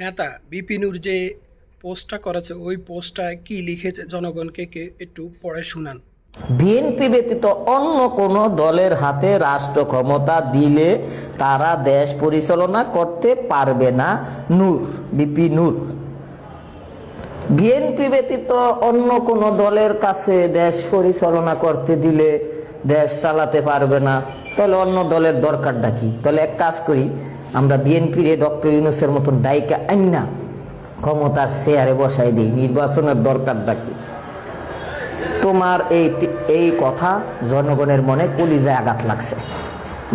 নেতা বিপিনুর যে পোস্টটা করেছে, ওই পোস্টটা কি লিখেছে জনগণকে কে একটু পড়ে শুনান। বিএনপি ব্যতীত অন্য কোন দলের হাতে রাষ্ট্র ক্ষমতা দিলে তারা দেশ পরিচালনা করতে পারবে না। নূর, বিপি নূর। বিএনপি ব্যতীত অন্য কোন দলের কাছে দেশ পরিচালনা করতে দিলে দেশ চালাতে পারবে না। তাহলে অন্য দলের দরকারটা কি? তাহলে এক কাজ করি আমরা বিএনপির ডক্টর ইউনুসের মতন ডাইকা আইনা ক্ষমতার চেয়ারে বসাই দিই, নির্বাচনের দরকারটা কি? তোমার এই এই কথা জনগণের মনে কলিজায় আঘাত লাগছে।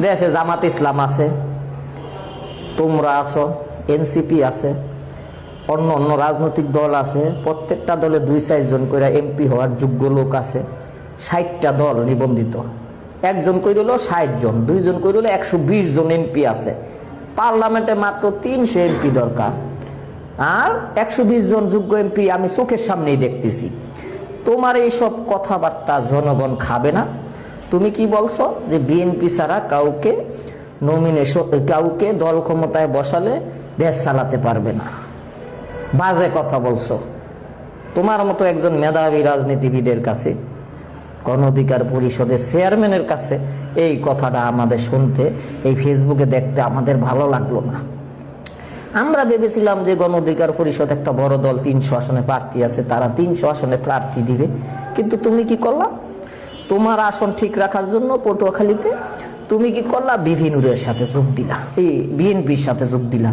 দেশে জামাত ইসলাম আছে, তোমরা আছো, এনসিপি আছে, অন্য অন্য রাজনৈতিক দল আছে, প্রত্যেকটা দলে দুই চারজন করে এমপি হওয়ার যোগ্য লোক আছে, ষাটটা দল নিবন্ধিত। একজন কই হলো ষাট জন, দুইজন কই হলো একশো বিশ জন এমপি আছে। পার্লামেন্টে মাত্র তিনশো এমপি দরকার। আর একশো বিশ জন যোগ্য এমপি আমি চোখের সামনেই দেখতেছি। তোমার এইসব কথাবার্তা জনগণ খাবে না। তুমি কি বলছো যে বিএনপি ছাড়া কাউকে নমিনেশন কাউকে দল ক্ষমতায় বসালে দেশ চালাতে পারবে না? বাজে কথা বলছো। তোমার মতো একজন মেধাবী রাজনীতিবিদের কাছে গণ অধিকার পরিষদের চেয়ারম্যানের কাছে এই কথাটা আমাদের শুনতে, এই ফেসবুকে দেখতে আমাদের ভালো লাগল না। আমরা ভেবেছিলাম যে গণ অধিকার পরিষদ একটা বড় দল, তিনশো আসনে প্রার্থী আছে, তারা তিনশো আসনে প্রার্থী দিবে। কিন্তু তুমি কি করলা? তোমার আসন ঠিক রাখার জন্য পটুয়াখালীতে তুমি কি করলা? বিভিনুরের সাথে যোগ দিলা। এই বিএনপির সাথে যোগ দিলা।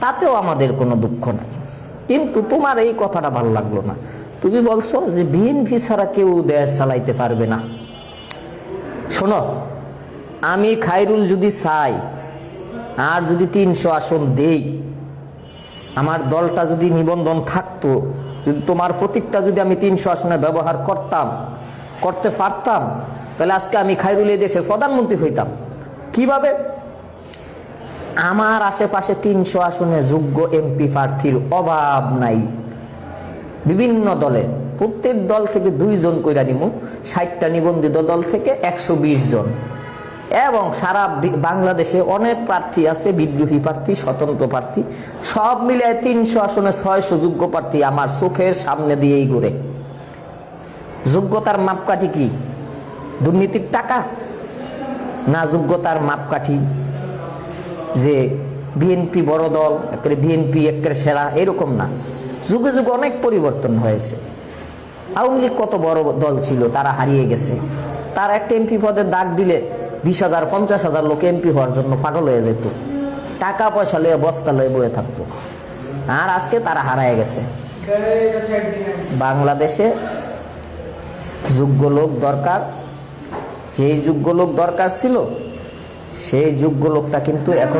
তাতেও আমাদের কোনো দুঃখ নাই। কিন্তু তোমার এই কথাটা ভালো লাগল না। তুমি বলছো যে বিএনপি ছাড়া কেউ দেশ চালাইতে পারবে না। শোনো, আমি খাইরুল যদি চাই, আর যদি তিনশো আসন দেই, আমার দলটা যদি নিবন্ধন থাকতো, যদি তোমার প্রতীকটা যদি আমি তিনশো আসনে ব্যবহার করতাম, করতে পারতাম, তাহলে আজকে আমি খাইরুল দেশের প্রধানমন্ত্রী হইতাম। কীভাবে? আমার আশেপাশে তিনশো আসনে যোগ্য এমপি প্রার্থীর অভাব নাই। বিভিন্ন দলে, প্রত্যেক দল থেকে দুইজন কইরা নিমু, ষাটটা নিবন্ধিত দল থেকে একশো বিশ জন। এবং সারা বাংলাদেশে অনেক প্রার্থী আছে, বিদ্রোহী প্রার্থী, স্বতন্ত্র প্রার্থী। সব মিলিয়ে তিনশো আসনে ছয়শো যোগ্য প্রার্থী আমার চোখের সামনে দিয়েই ঘুরে। যোগ্যতার মাপকাঠি কি? দুর্নীতির টাকা? না যোগ্যতার মাপকাঠি যে বিএনপি বড় দল একেবারে বিএনপি একের সেরা, এরকম না। যুগে যুগে অনেক পরিবর্তন হয়েছে। আওয়ামী লীগ কত বড় দল ছিল, তারা হারিয়ে গেছে। তার একটা এমপি পদে দাগ দিলে বিশ হাজার, পঞ্চাশ হাজার লোক এমপি হওয়ার জন্য পাগল হয়ে যেত। টাকা পয়সা লয়ে বস্তা লয়ে বয়ে থাকতো। আর আজকে তারা হারায় গেছে। বাংলাদেশে যোগ্য লোক দরকার। যেই যোগ্য লোক দরকার ছিল, সেই যোগ্য লোকটা কিন্তু এখন